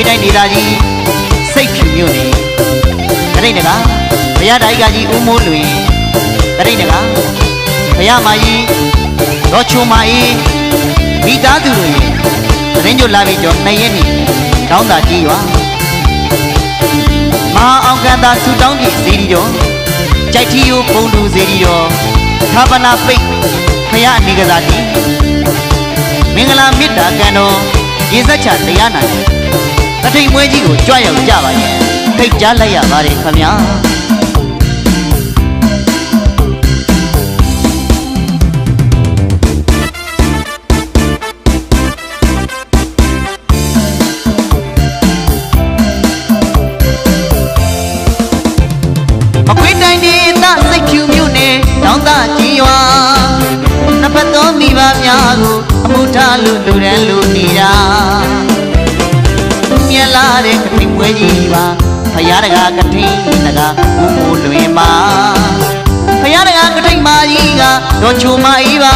ဝေးတိုင်းဒေသကြီးစိတ်ဖြူမြို့နယ်ကရိတ်နကဘုရားတိုင်ကကြီးဦးမိုးလွင်ကရိတ်နကဘုရားမကြီးရောချုံမကြီးမိသားစုတို့ရဲ့သတင်းကြလာပြီးကြောနှစ်ရက်နေတောင်းတာကြီးရွာမဟာအောင်ကန်သာဆူတောင်းပြည်စီရီတော်ကြိုက်တီယိုပုံလူစီရီတော်သာပနာပိတ်ဖရာအနေကစားတီမင်္ဂလာမေတ္တာကံတော်ရေစက်ချတရားနာ တထိတ်မွဲကြီးကိုကြွရောက်ကြပါရဲ့ထိတ်ကြားလိုက်ရပါတယ်ခမညာမကွေးတိုင်းဒေသစိတ်ဖြူမြို့နယ်တောင်သားကြီးရွာနှစ်ဖက်သောမိဘများကိုအမှုထားလို့လူရန်လူနေတာမြက်လာ တဲ့ကတိမွေးကြီးပါဖယားတကာကတိတကာဦးမိုးလွင်ပါဖယားတကာကတိမာကြီးကတော့ချုံမကြီးပါ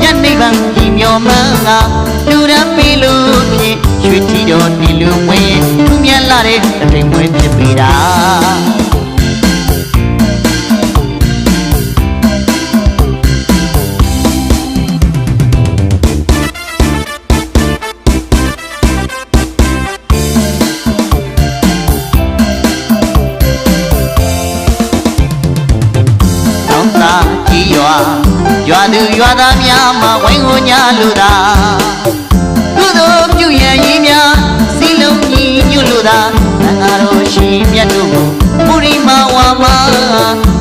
ညနေပန်းကြီးမျောမှန်းကလူရန်ပြီလို့ဖြင့်ရွှေထီတော်ဒီလူမွေးသူမြက်လာတဲ့ကတိမွေးဖြစ်ပေတာ တောင်းတာကြီးရွာရွာသူရွာသားများမှာဝိုင်းဝန်းညာလူသာကုသိုလ်ပြုရန်ကြီးများစီလုံးကြီးညွတ်လူသာသံဃာတော်ရှင်မြတ်တို့ကိုမူရိမာဝါမှာ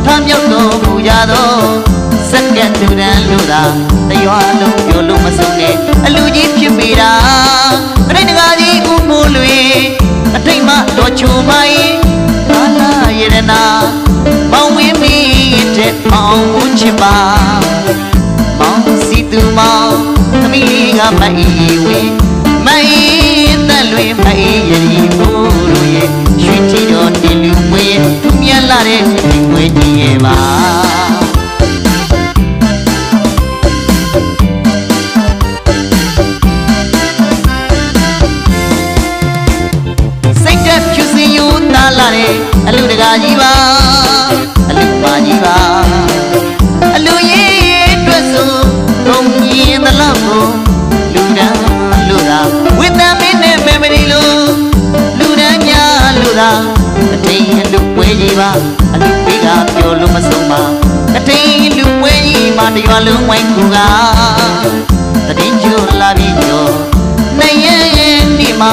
ထမြောက်တော်မူကြသောစက္ကတူရန်လူသာတရွာလုံးပြောလို့မဆုံးနဲ့အလူကြီးဖြစ်ပေတာ အောင်မှုချစ်ပါမောင်စီသူမောင်သမီးလေးကမအေးဝေးမအေးသက်လွင်မအေးရည်မို့လို့ရဲ့ရွှေချီတော်တင်လူမွေးသူမြတ်လာတဲ့ဒီမွေးကြီးရဲ့ပါစိတ်တက်ဖြူစင်ယူတာလာတဲ့အလူတကာကြီးပါအလူပါကြီးပါ သာဝိတ္တမင်းနဲ့မေမရီလိုလူတန်းများလူသာအထိန်အလူပွဲကြီးပါအလူပေးကပြောလို့မဆုံးပါအထိန်လူပွဲကြီးမှာတရွာလုံးဝိုင်းကူကတည်င်းကျလာပြီးတော့